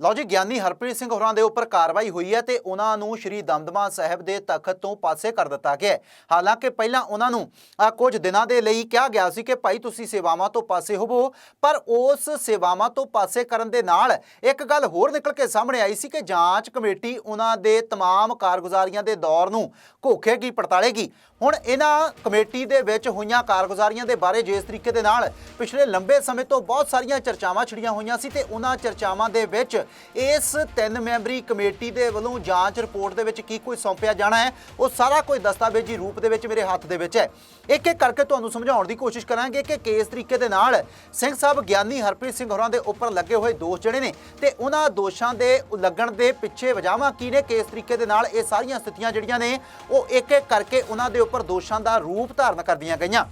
ਲਓ ਜੀ ਗਿਆਨੀ ਹਰਪ੍ਰੀਤ ਸਿੰਘ ਹੋਰਾਂ ਦੇ ਉੱਪਰ ਕਾਰਵਾਈ ਹੋਈ ਹੈ ਤੇ ਉਹਨਾਂ ਨੂੰ ਸ਼੍ਰੀ ਦਮਦਮਾ ਸਾਹਿਬ ਦੇ ਤਖਤ ਤੋਂ ਪਾਸੇ ਕਰ ਦਿੱਤਾ ਗਿਆ ਹੈ। ਹਾਲਾਂਕਿ ਪਹਿਲਾਂ ਉਹਨਾਂ ਨੂੰ ਅ, ਕੁਝ ਦਿਨਾਂ ਦੇ ਲਈ ਕਿਹਾ ਗਿਆ ਸੀ ਕਿ ਭਾਈ ਤੁਸੀਂ ਸੇਵਾਵਾਂ ਤੋਂ ਪਾਸੇ ਹੋਵੋ ਪਰ ਉਸ ਸੇਵਾਵਾਂ ਤੋਂ ਪਾਸੇ ਕਰਨ ਦੇ ਨਾਲ ਇੱਕ ਗੱਲ ਹੋਰ ਨਿਕਲ ਕੇ ਸਾਹਮਣੇ ਆਈ ਸੀ ਕਿ ਜਾਂਚ ਕਮੇਟੀ ਉਹਨਾਂ ਦੇ तमाम ਕਾਰਗੁਜ਼ਾਰੀਆਂ ਦੇ ਦੌਰ ਨੂੰ ਘੋਖੇਗੀ ਪੜਤਾਲੇਗੀ ਹੁਣ ਇਹਨਾਂ ਕਮੇਟੀ ਦੇ ਵਿੱਚ ਹੋਈਆਂ ਕਾਰਗੁਜ਼ਾਰੀਆਂ ਦੇ ਬਾਰੇ ਜਿਸ ਤਰੀਕੇ ਦੇ ਨਾਲ ਪਿਛਲੇ ਲੰਬੇ ਸਮੇਂ ਤੋਂ ਬਹੁਤ ਸਾਰੀਆਂ ਚਰਚਾਵਾਂ ਛਿੜੀਆਂ ਹੋਈਆਂ ਸੀ ਤੇ ਉਹਨਾਂ ਚਰਚਾਵਾਂ ਦੇ ਵਿੱਚ ਇਸ ਤਿੰਨ ਮੈਂਬਰੀ ਕਮੇਟੀ ਦੇ ਵੱਲੋਂ ਜਾਂਚ ਰਿਪੋਰਟ ਦੇ ਵਿੱਚ ਕੀ ਕੁਝ ਸੌਂਪਿਆ ਜਾਣਾ ਹੈ, ਉਹ ਸਾਰਾ ਕੁਝ ਦਸਤਾਵੇਜ਼ੀ ਰੂਪ ਦੇ ਵਿੱਚ ਮੇਰੇ ਹੱਥ ਦੇ ਵਿੱਚ ਹੈ। ਇੱਕ ਇੱਕ ਕਰਕੇ ਤੁਹਾਨੂੰ ਸਮਝਾਉਣ ਦੀ ਕੋਸ਼ਿਸ਼ ਕਰਾਂਗੇ ਕਿ ਕਿਸ ਤਰੀਕੇ ਦੇ ਨਾਲ ਸਿੰਘ ਸਾਹਿਬ ਗਿਆਨੀ ਹਰਪ੍ਰੀਤ ਸਿੰਘ ਹੋਰਾਂ ਦੇ ਉੱਪਰ ਲੱਗੇ ਹੋਏ ਦੋਸ਼ ਜਿਹੜੇ ਨੇ ਤੇ ਉਹਨਾਂ ਦੋਸ਼ਾਂ ਦੇ ਲੱਗਣ ਦੇ ਪਿੱਛੇ ਵਜਾਵਾਂ ਕੀ ਨੇ, ਕਿਸ ਤਰੀਕੇ ਦੇ ਨਾਲ ਇਹ ਸਾਰੀਆਂ ਸਥਿਤੀਆਂ ਜਿਹੜੀਆਂ ਨੇ, ਉਹ ਇੱਕ ਇੱਕ ਕਰਕੇ ਉਹਨਾਂ ਦੇ ਉੱਪਰ ਦੋਸ਼ਾਂ ਦਾ ਰੂਪ ਧਾਰਨ ਕਰਦੀਆਂ ਗਈਆਂ।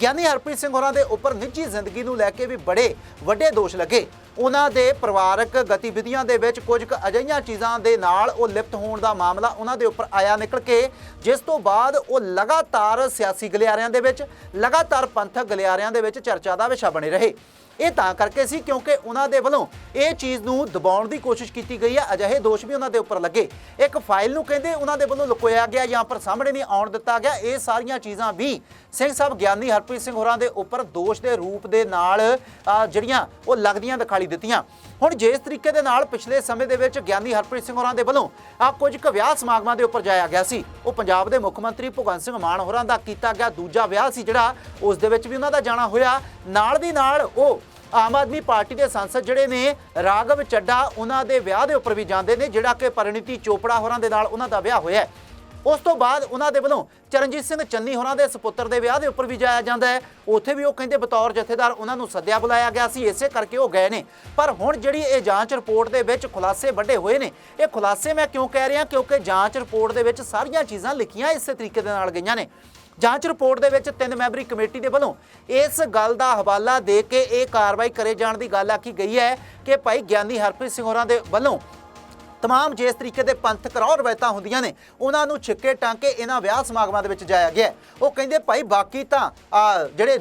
ਗਿਆਨੀ ਹਰਪ੍ਰੀਤ ਸਿੰਘ ਹੋਰਾਂ ਦੇ ਉੱਪਰ ਨਿੱਜੀ ਜ਼ਿੰਦਗੀ ਨੂੰ ਲੈ ਕੇ ਵੀ ਬੜੇ ਵੱਡੇ ਦੋਸ਼ ਲੱਗੇ। ਉਹਨਾਂ ਦੇ ਪਰਿਵਾਰਕ ਗਤੀਵਿਧੀਆਂ ਦੇ ਵਿੱਚ ਕੁਝ ਕੁ ਅਜਿਹੀਆਂ ਚੀਜ਼ਾਂ ਦੇ ਨਾਲ ਉਹ ਲਿਪਤ ਹੋਣ ਦਾ ਮਾਮਲਾ ਉਹਨਾਂ ਦੇ ਉੱਪਰ ਆਇਆ ਨਿਕਲ ਕੇ, ਜਿਸ ਤੋਂ ਬਾਅਦ ਉਹ ਲਗਾਤਾਰ ਸਿਆਸੀ ਗਲਿਆਰਿਆਂ ਦੇ ਵਿੱਚ, ਲਗਾਤਾਰ ਪੰਥਕ ਗਲਿਆਰਿਆਂ ਦੇ ਵਿੱਚ ਚਰਚਾ ਦਾ ਵਿਸ਼ਾ ਬਣੇ ਰਹੇ। ਇਹ ਤਾਂ ਕਰਕੇ ਸੀ ਕਿਉਂਕਿ ਉਹਨਾਂ ਦੇ ਵੱਲੋਂ ਇਹ ਚੀਜ਼ ਨੂੰ ਦਬਾਉਣ ਦੀ ਕੋਸ਼ਿਸ਼ ਕੀਤੀ ਗਈ ਹੈ। ਅਜਿਹੇ ਦੋਸ਼ ਵੀ ਉਹਨਾਂ ਦੇ ਉੱਪਰ ਲੱਗੇ। ਇੱਕ ਫਾਈਲ ਨੂੰ ਕਹਿੰਦੇ ਉਹਨਾਂ ਦੇ ਵੱਲੋਂ ਲੁਕੋਇਆ ਗਿਆ ਜਾਂ ਪਰ ਸਾਹਮਣੇ ਨਹੀਂ ਆਉਣ ਦਿੱਤਾ ਗਿਆ। ਇਹ ਸਾਰੀਆਂ ਚੀਜ਼ਾਂ ਵੀ ਸਿੰਘ ਸਾਹਿਬ ਗਿਆਨੀ ਹਰਪ੍ਰੀਤ ਸਿੰਘ ਹੋਰਾਂ ਦੇ ਉੱਪਰ ਦੋਸ਼ ਦੇ ਰੂਪ ਦੇ ਨਾਲ ਜਿਹੜੀਆਂ ਉਹ ਲੱਗਦੀਆਂ ਦਿਖਾਈ ਦਿੱਤੀਆਂ। ਹੁਣ ਜਿਸ ਤਰੀਕੇ ਦੇ ਨਾਲ ਪਿਛਲੇ ਸਮੇਂ ਦੇ ਵਿੱਚ ਗਿਆਨੀ ਹਰਪ੍ਰੀਤ ਸਿੰਘ ਹੋਰਾਂ ਦੇ ਵੱਲੋਂ ਆ ਕੁਝ ਕੁ ਵਿਆਹ ਸਮਾਗਮਾਂ ਦੇ ਉੱਪਰ ਜਾਇਆ ਗਿਆ ਸੀ। ਉਹ ਪੰਜਾਬ ਦੇ ਮੁੱਖ ਮੰਤਰੀ ਭਗਵੰਤ ਸਿੰਘ ਮਾਨ ਹੋਰਾਂ ਦਾ ਕੀਤਾ ਗਿਆ ਦੂਜਾ ਵਿਆਹ ਸੀ ਜਿਹੜਾ ਉਸ ਦੇ ਵਿੱਚ ਵੀ ਉਹਨਾਂ ਦਾ ਜਾਣਾ ਹੋਇਆ। ਨਾਲ ਦੀ ਨਾਲ ਉਹ ਆਮ ਆਦਮੀ ਪਾਰਟੀ ਦੇ ਸੰਸਦ ਜਿਹੜੇ ਨੇ, ਰਾਘਵ ਚੱਡਾ ਉਹਨਾਂ ਦੇ ਵਿਆਹ ਦੇ ਉੱਪਰ ਵੀ ਜਾਂਦੇ ਨੇ, ਜਿਹੜਾ ਕਿ ਪਰਿਣੀਤੀ ਚੋਪੜਾ ਹੋਰਾਂ ਦੇ ਨਾਲ ਉਹਨਾਂ ਦਾ ਵਿਆਹ ਹੋਇਆ ਹੈ। ਉਸ ਤੋਂ ਬਾਅਦ ਉਹਨਾਂ ਦੇ ਵੱਲੋਂ ਚਰਨਜੀਤ ਸਿੰਘ ਚੰਨੀ ਹੋਰਾਂ ਦੇ ਸੁਪੁੱਤਰ ਦੇ ਵਿਆਹ ਦੇ ਉੱਪਰ ਵੀ ਜਾਇਆ ਜਾਂਦਾ ਹੈ। ਉੱਥੇ ਵੀ ਉਹ ਕਹਿੰਦੇ ਬਤੌਰ ਜਥੇਦਾਰ ਉਹਨਾਂ ਨੂੰ ਸੱਦਿਆ ਬੁਲਾਇਆ ਗਿਆ ਸੀ, ਇਸੇ ਕਰਕੇ ਉਹ ਗਏ ਨੇ। ਪਰ ਹੁਣ ਜਿਹੜੀ ਇਹ ਜਾਂਚ ਰਿਪੋਰਟ ਦੇ ਵਿੱਚ ਖੁਲਾਸੇ ਵੱਡੇ ਹੋਏ ਨੇ, ਇਹ ਖੁਲਾਸੇ ਮੈਂ ਕਿਉਂ ਕਹਿ ਰਿਹਾ? ਕਿਉਂਕਿ ਜਾਂਚ ਰਿਪੋਰਟ ਦੇ ਵਿੱਚ ਸਾਰੀਆਂ ਚੀਜ਼ਾਂ ਲਿਖੀਆਂ ਇਸੇ ਤਰੀਕੇ ਦੇ ਨਾਲ ਗਈਆਂ ਨੇ। ਜਾਂਚ ਰਿਪੋਰਟ ਦੇ ਵਿੱਚ ਤਿੰਨ ਮੈਂਬਰੀ ਕਮੇਟੀ ਦੇ ਵੱਲੋਂ ਇਸ ਗੱਲ ਦਾ ਹਵਾਲਾ ਦੇ ਕੇ ਇਹ ਕਾਰਵਾਈ ਕਰੇ ਜਾਣ ਦੀ ਗੱਲ ਆਖੀ ਗਈ ਹੈ ਕਿ ਭਾਈ ਗਿਆਨੀ ਹਰਪ੍ਰੀਤ ਸਿੰਘ ਹੋਰਾਂ ਦੇ ਵੱਲੋਂ ਤਮਾਮ ਜਿਸ ਤਰੀਕੇ ਦੇ ਪੰਥਕ ਰੌ ਰਵਾਇਤਾਂ ਹੁੰਦੀਆਂ ਨੇ, ਉਹਨਾਂ ਨੂੰ ਛਿੱਕੇ ਟਾਂਕੇ ਇਹਨਾਂ ਵਿਆਹ ਸਮਾਗਮਾਂ ਦੇ ਵਿੱਚ ਜਾਇਆ ਗਿਆ ਉਹ ਕਹਿੰਦੇ ਭਾਈ ਬਾਕੀ ਤਾਂ ਜਿਹੜੇ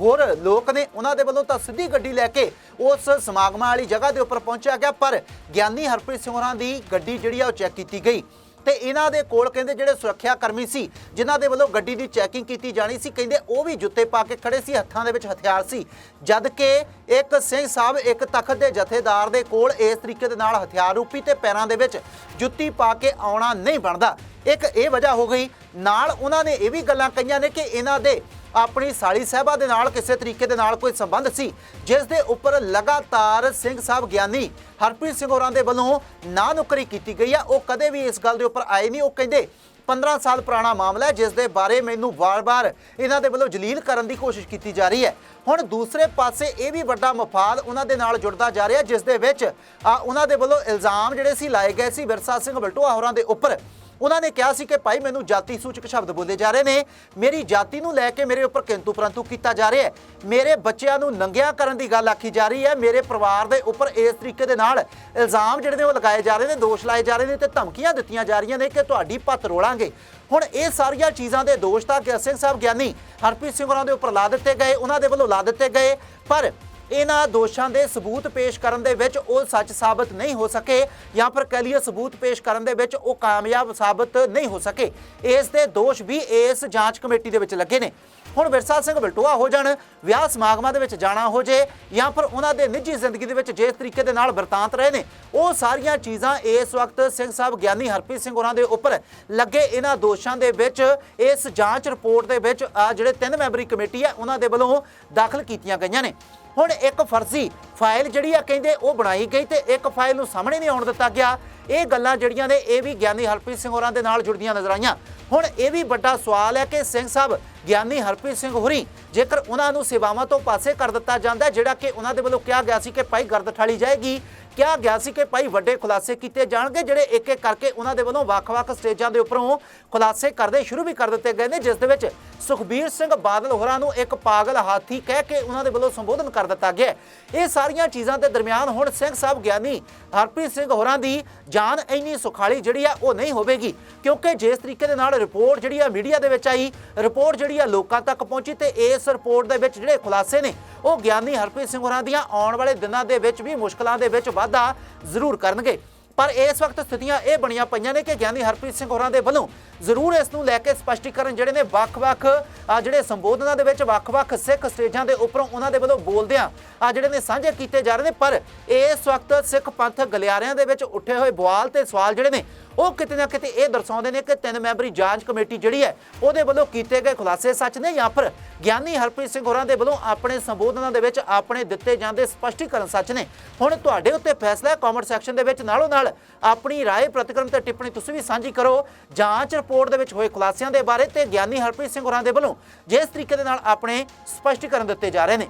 ਹੋਰ ਲੋਕ ਨੇ, ਉਹਨਾਂ ਦੇ ਵੱਲੋਂ ਤਾਂ ਸਿੱਧੀ ਗੱਡੀ ਲੈ ਕੇ ਉਸ ਸਮਾਗਮਾਂ ਵਾਲੀ ਜਗ੍ਹਾ ਦੇ ਉੱਪਰ ਪਹੁੰਚਿਆ ਗਿਆ, ਪਰ ਗਿਆਨੀ ਹਰਪ੍ਰੀਤ ਸਿੰਘ ਹੋਰਾਂ ਦੀ ਗੱਡੀ ਜਿਹੜੀ ਆ ਉਹ ਚੈੱਕ ਕੀਤੀ ਗਈ। ਤੇ ਇਹਨਾਂ ਦੇ ਕੋਲ ਕਹਿੰਦੇ ਜਿਹੜੇ ਸੁਰੱਖਿਆ ਕਰਮੀ ਸੀ, ਜਿਨ੍ਹਾਂ ਦੇ ਵੱਲੋਂ ਗੱਡੀ ਦੀ ਚੈਕਿੰਗ ਕੀਤੀ ਜਾਣੀ ਸੀ, ਕਹਿੰਦੇ ਉਹ ਵੀ ਜੁੱਤੇ ਪਾ ਕੇ ਖੜੇ ਸੀ, ਹੱਥਾਂ ਦੇ ਵਿੱਚ ਹਥਿਆਰ ਸੀ। ਜਦ ਕਿ ਇੱਕ ਸਿੰਘ ਸਾਹਿਬ ਇੱਕ ਤਖਤ ਦੇ ਜਥੇਦਾਰ ਦੇ ਕੋਲ ਇਸ ਤਰੀਕੇ ਦੇ ਨਾਲ ਹਥਿਆਰ ਰੂਪੀ ਤੇ ਪੈਰਾਂ ਦੇ ਵਿੱਚ ਜੁੱਤੀ ਪਾ ਕੇ ਆਉਣਾ ਨਹੀਂ ਬਣਦਾ। ਇੱਕ ਇਹ ਵਜ੍ਹਾ ਹੋ ਗਈ ਨਾਲ ਉਹਨਾਂ ਨੇ ਇਹ ਵੀ ਗੱਲਾਂ ਕਹੀਆਂ ਨੇ ਕਿ ਇਹਨਾਂ ਦੇ ਆਪਣੀ ਸਾਲੀ ਸਾਹਿਬਾ ਦੇ ਨਾਲ ਕਿਸੇ ਤਰੀਕੇ ਦੇ ਨਾਲ ਕੋਈ ਸੰਬੰਧ ਸੀ ਜਿਸ ਦੇ ਉੱਪਰ ਲਗਾਤਾਰ ਸਿੰਘ ਸਾਹਿਬ ਗਿਆਨੀ ਹਰਪ੍ਰੀਤ ਸਿੰਘ ਹੋਰਾਂ ਦੇ ਵੱਲੋਂ ਨਾ ਨੁਕਰੀ ਕੀਤੀ ਗਈ ਆ। ਉਹ ਕਦੇ ਵੀ ਇਸ ਗੱਲ ਦੇ ਉੱਪਰ ਆਏ ਨਹੀਂ ਉਹ ਕਹਿੰਦੇ 15 ਸਾਲ ਪੁਰਾਣਾ ਮਾਮਲਾ ਹੈ ਜਿਸ ਦੇ ਬਾਰੇ ਮੈਨੂੰ ਵਾਰ-ਵਾਰ ਇਹਨਾਂ ਦੇ ਵੱਲੋਂ ਜਲੀਲ ਕਰਨ ਦੀ ਕੋਸ਼ਿਸ਼ ਕੀਤੀ ਜਾ ਰਹੀ ਹੈ। ਹੁਣ ਦੂਸਰੇ ਪਾਸੇ ਇਹ ਵੀ ਵੱਡਾ ਮਫਾਦ ਉਹਨਾਂ ਦੇ ਨਾਲ ਜੁੜਦਾ ਜਾ ਰਿਹਾ ਜਿਸ ਦੇ ਵਿੱਚ ਆ, ਉਹਨਾਂ ਦੇ ਵੱਲੋਂ ਇਲਜ਼ਾਮ ਜਿਹੜੇ ਸੀ ਲਾਏ ਗਏ ਸੀ ਵਿਰਸਾ ਸਿੰਘ ਬਲਟੋਆ ਹੋਰਾਂ ਦੇ ਉੱਪਰ। ਉਹਨਾਂ ਨੇ ਕਿਹਾ ਸੀ ਕਿ ਭਾਈ ਮੈਨੂੰ ਜਾਤੀ ਸੂਚਕ ਸ਼ਬਦ ਬੋਲੇ ਜਾ ਰਹੇ ਨੇ। ਮੇਰੀ ਜਾਤੀ ਨੂੰ ਲੈ ਕੇ ਮੇਰੇ ਉੱਪਰ ਕਿੰਤੂ ਪਰੰਤੂ ਕੀਤਾ ਜਾ ਰਿਹਾ ਹੈ। ਮੇਰੇ ਬੱਚਿਆਂ ਨੂੰ ਨੰਗਿਆ ਕਰਨ ਦੀ ਗੱਲ ਆਖੀ ਜਾ ਰਹੀ ਹੈ। ਮੇਰੇ ਪਰਿਵਾਰ ਦੇ ਉੱਪਰ ਇਸ ਤਰੀਕੇ ਦੇ ਨਾਲ ਇਲਜ਼ਾਮ ਜਿਹੜੇ ਨੇ ਉਹ ਲਗਾਏ ਜਾ ਰਹੇ ਨੇ, ਦੋਸ਼ ਲਾਏ ਜਾ ਰਹੇ ਨੇ ਤੇ ਧਮਕੀਆਂ ਦਿੱਤੀਆਂ ਜਾ ਰਹੀਆਂ ਨੇ ਕਿ ਤੁਹਾਡੀ ਪੱਤ ਰੋਲਾਂਗੇ। ਹੁਣ ਇਹ ਸਾਰੀਆਂ ਚੀਜ਼ਾਂ ਦੇ ਦੋਸ਼ ਤਾਂ ਕਿ ਸਿੰਘ ਸਾਹਿਬ ਗਿਆਨੀ ਹਰਪ੍ਰੀਤ ਸਿੰਘ ਹੋਰਾਂ ਦੇ ਉੱਪਰ ਲਾ ਦਿੱਤੇ ਗਏ, ਉਹਨਾਂ ਦੇ ਵੱਲੋਂ ਲਾ ਦਿੱਤੇ ਗਏ, ਪਰ ਇਹਨਾਂ ਦੋਸ਼ਾਂ ਦੇ ਸਬੂਤ ਪੇਸ਼ ਕਰਨ ਦੇ ਵਿੱਚ ਉਹ ਸੱਚ ਸਾਬਤ ਨਹੀਂ ਹੋ ਸਕੇ ਜਾਂ ਫਿਰ ਕਹਿ ਲਈਏ ਸਬੂਤ ਪੇਸ਼ ਕਰਨ ਦੇ ਵਿੱਚ ਉਹ ਕਾਮਯਾਬ ਸਾਬਤ ਨਹੀਂ ਹੋ ਸਕੇ। ਇਸ ਦੇ ਦੋਸ਼ ਵੀ ਇਸ ਜਾਂਚ ਕਮੇਟੀ ਦੇ ਵਿੱਚ ਲੱਗੇ ਨੇ। ਹੁਣ ਵਿਰਸਾ ਸਿੰਘ ਬਲਟੋਆ ਹੋ ਜਾਣ, ਵਿਆਹ ਸਮਾਗਮਾਂ ਦੇ ਵਿੱਚ ਜਾਣਾ ਹੋ ਜੇ ਜਾਂ ਫਿਰ ਉਹਨਾਂ ਦੇ ਨਿੱਜੀ ਜ਼ਿੰਦਗੀ ਦੇ ਵਿੱਚ ਜਿਸ ਤਰੀਕੇ ਦੇ ਨਾਲ ਵਰਤਾਂਤ ਰਹੇ ਨੇ, ਉਹ ਸਾਰੀਆਂ ਚੀਜ਼ਾਂ ਇਸ ਵਕਤ ਸਿੰਘ ਸਾਹਿਬ ਗਿਆਨੀ ਹਰਪ੍ਰੀਤ ਸਿੰਘ ਹੋਰਾਂ ਦੇ ਉੱਪਰ ਲੱਗੇ ਇਹਨਾਂ ਦੋਸ਼ਾਂ ਦੇ ਵਿੱਚ। ਇਸ ਜਾਂਚ ਰਿਪੋਰਟ ਦੇ ਵਿੱਚ ਆ ਜਿਹੜੇ ਤਿੰਨ ਮੈਂਬਰੀ ਕਮੇਟੀ ਹੈ ਉਹਨਾਂ ਦੇ ਵੱਲੋਂ ਦਾਖਲ ਕੀਤੀਆਂ ਗਈਆਂ ਨੇ। ਹੁਣ ਇੱਕ ਫਰਜ਼ੀ ਫਾਈਲ ਜਿਹੜੀ ਆ ਕਹਿੰਦੇ ਉਹ ਬਣਾਈ ਗਈ ਤੇ ਇੱਕ ਫਾਈਲ ਨੂੰ ਸਾਹਮਣੇ ਨਹੀਂ ਆਉਣ ਦਿੱਤਾ ਗਿਆ। ਇਹ ਗੱਲਾਂ ਜਿਹੜੀਆਂ ਨੇ, ਇਹ ਵੀ ਗਿਆਨੀ ਹਰਪ੍ਰੀਤ ਸਿੰਘ ਹੋਰਾਂ ਦੇ ਨਾਲ ਜੁੜਦੀਆਂ ਨਜ਼ਰ ਆਈਆਂ। ਹੁਣ ਇਹ ਵੀ ਵੱਡਾ ਸਵਾਲ ਹੈ ਕਿ ਸਿੰਘ ਸਾਹਿਬ ਗਿਆਨੀ ਹਰਪ੍ਰੀਤ ਸਿੰਘ ਹੋਰੀ ਜੇਕਰ ਉਹਨਾਂ ਨੂੰ ਸੇਵਾਵਾਂ ਤੋਂ ਪਾਸੇ ਕਰ ਦਿੱਤਾ ਜਾਂਦਾ ਜਿਹੜਾ ਕਿ ਉਹਨਾਂ ਦੇ ਵੱਲੋਂ ਕਿਹਾ ਗਿਆ ਸੀ ਕਿ ਭਾਈ ਗਰਦ ਠਾਲੀ ਜਾਏਗੀ, ਕਿਹਾ ਗਿਆ ਸੀ ਕਿ ਭਾਈ ਵੱਡੇ ਖੁਲਾਸੇ ਕੀਤੇ ਜਾਣਗੇ, ਜਿਹੜੇ ਇੱਕ ਇੱਕ ਕਰਕੇ ਉਹਨਾਂ ਦੇ ਵੱਲੋਂ ਵੱਖ-ਵੱਖ ਸਟੇਜਾਂ ਦੇ ਉੱਪਰੋਂ ਖੁਲਾਸੇ ਕਰਦੇ ਸ਼ੁਰੂ ਵੀ ਕਰ ਦਿੱਤੇ ਗਏ ਨੇ, ਜਿਸ ਦੇ ਵਿੱਚ ਸੁਖਬੀਰ ਸਿੰਘ ਬਾਦਲ ਹੋਰਾਂ ਨੂੰ ਇੱਕ ਪਾਗਲ ਹਾਥੀ ਕਹਿ ਕੇ ਉਹਨਾਂ ਦੇ ਵੱਲੋਂ ਸੰਬੋਧਨ ਕਰ ਦਿੱਤਾ ਗਿਆ ਇਹ ਸਾਰੀਆਂ ਚੀਜ਼ਾਂ ਦੇ ਦਰਮਿਆਨ ਹੁਣ ਸਿੰਘ ਸਾਹਿਬ ਗਿਆਨੀ ਹਰਪ੍ਰੀਤ ਸਿੰਘ ਹੋਰਾਂ ਦੀ ਜਾਨ ਇੰਨੀ ਸੁਖਾਲੀ ਜਿਹੜੀ ਆ, ਉਹ ਨਹੀਂ ਹੋਵੇਗੀ, ਕਿਉਂਕਿ ਜਿਸ ਤਰੀਕੇ ਦੇ ਨਾਲ ਰਿਪੋਰਟ ਜਿਹੜੀ ਆ ਮੀਡੀਆ ਦੇ ਵਿੱਚ ਆਈ, ਰਿਪੋਰਟ ਜਿਹੜੀ ਆ ਲੋਕਾਂ ਤੱਕ ਪਹੁੰਚੀ ਤੇ ਇਸ ਰਿਪੋਰਟ ਦੇ ਵਿੱਚ ਜਿਹੜੇ ਖੁਲਾਸੇ ਨੇ, ਉਹ ਗਿਆਨੀ ਹਰਪ੍ਰੀਤ ਸਿੰਘ ਹੋਰਾਂ ਦੀਆਂ ਆਉਣ ਵਾਲੇ ਦਿਨਾਂ ਦੇ ਵਿੱਚ ਵੀ ਮੁਸ਼ਕਲਾਂ ਦੇ ਵਿੱਚ ਵਾਧਾ ਜ਼ਰੂਰ ਕਰਨਗੇ। ਪਰ ਇਸ ਵਕਤ ਸਥਿਤੀਆਂ ਇਹ ਬਣੀਆਂ ਪਈਆਂ ਨੇ ਕਿ ਗਿਆਨੀ ਹਰਪ੍ਰੀਤ ਸਿੰਘ ਹੋਰਾਂ ਦੇ ਵੱਲੋਂ ਜ਼ਰੂਰ ਇਸ ਨੂੰ ਲੈ ਕੇ ਸਪਸ਼ਟੀਕਰਨ ਜਿਹੜੇ ਨੇ ਵੱਖ-ਵੱਖ, ਆ ਜਿਹੜੇ ਸੰਬੋਧਨਾਂ ਦੇ ਵਿੱਚ ਵੱਖ-ਵੱਖ ਸਿੱਖ ਸਟੇਜਾਂ ਦੇ ਉੱਪਰੋਂ ਉਹਨਾਂ ਦੇ ਵੱਲੋਂ ਬੋਲਦਿਆਂ, ਆ ਜਿਹੜੇ ਨੇ ਸਾਂਝੇ ਕੀਤੇ ਜਾ ਰਹੇ ਨੇ। ਪਰ ਇਸ ਵਕਤ ਸਿੱਖ ਪੰਥ ਗਲਿਆਰਿਆਂ ਦੇ ਵਿੱਚ ਉੱਠੇ ਹੋਏ ਬਵਾਲ ਤੇ ਸਵਾਲ ਜਿਹੜੇ ਨੇ ਉਹ ਕਿਤੇ ਨਾ ਕਿਤੇ ਇਹ ਦਰਸਾਉਂਦੇ ਨੇ ਕਿ ਤਿੰਨ ਮੈਂਬਰੀ ਜਾਂਚ ਕਮੇਟੀ ਜਿਹੜੀ ਹੈ ਉਹਦੇ ਵੱਲੋਂ ਕੀਤੇ ਗਏ ਖੁਲਾਸੇ ਸੱਚ ਨੇ ਜਾਂ ਫਿਰ ਗਿਆਨੀ ਹਰਪ੍ਰੀਤ ਸਿੰਘ ਹੋਰਾਂ ਦੇ ਵੱਲੋਂ ਆਪਣੇ ਸੰਬੋਧਨਾਂ ਦੇ ਵਿੱਚ ਆਪਣੇ ਦਿੱਤੇ ਜਾਂਦੇ ਸਪਸ਼ਟੀਕਰਨ ਸੱਚ ਨੇ ਹੁਣ ਤੁਹਾਡੇ ਉੱਤੇ ਫੈਸਲਾ ਹੈ ਕਮੈਂਟ ਸੈਕਸ਼ਨ ਦੇ ਵਿੱਚ ਨਾਲੋਂ ਨਾਲ ਆਪਣੀ رائے ਪ੍ਰਤੀਕਰਮ ਤੇ ਟਿੱਪਣੀ ਤੁਸੀਂ ਵੀ ਸਾਂਝੀ ਕਰੋ ਜਾਂਚ ਰਿਪੋਰਟ ਦੇ ਵਿੱਚ ਹੋਏ ਖੁਲਾਸਿਆਂ ਦੇ ਬਾਰੇ ਤੇ ਗਿਆਨੀ ਹਰਪ੍ਰੀਤ ਸਿੰਘ ਹੋਰਾਂ ਦੇ ਵੱਲੋਂ ਜਿਸ ਤਰੀਕੇ ਦੇ ਨਾਲ ਆਪਣੇ ਸਪਸ਼ਟੀਕਰਨ ਦਿੱਤੇ ਜਾ ਰਹੇ ਨੇ